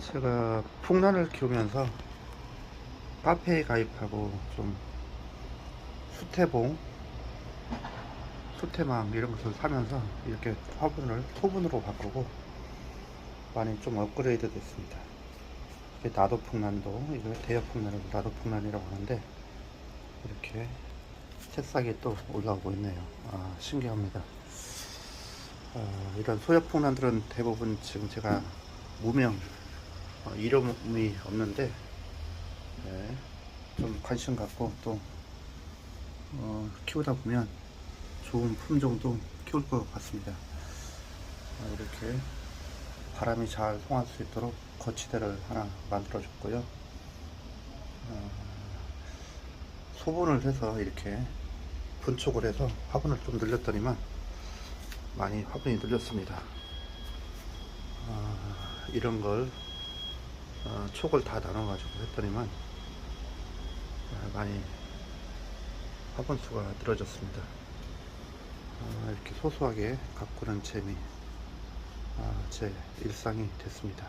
제가 풍란을 키우면서 카페에 가입하고 좀 수태봉, 수태망 이런 것을 사면서 이렇게 화분을 토분으로 바꾸고 많이 좀 업그레이드 됐습니다. 이게 나도 풍란도 이거 대여 풍란을 나도 풍란이라고 하는데 이렇게 새싹이 또 올라오고 있네요. 아, 신기합니다. 아, 이런 소엽 풍란들은 대부분 지금 제가 무명 어, 이름이 없는데 네, 좀 관심 갖고 또 어, 키우다 보면 좋은 품종도 키울 것 같습니다. 아, 이렇게 바람이 잘 통할 수 있도록 거치대를 하나 만들어 줬고요. 어, 소분을 해서 이렇게 분촉을 해서 화분을 좀 늘렸더니만 많이 화분이 늘렸습니다. 아, 이런 걸 어, 촉을 다 나눠가지고 했더니만 아, 많이 화분 수가 늘어졌습니다. 아, 이렇게 소소하게 가꾸는 재미 아, 제 일상이 됐습니다.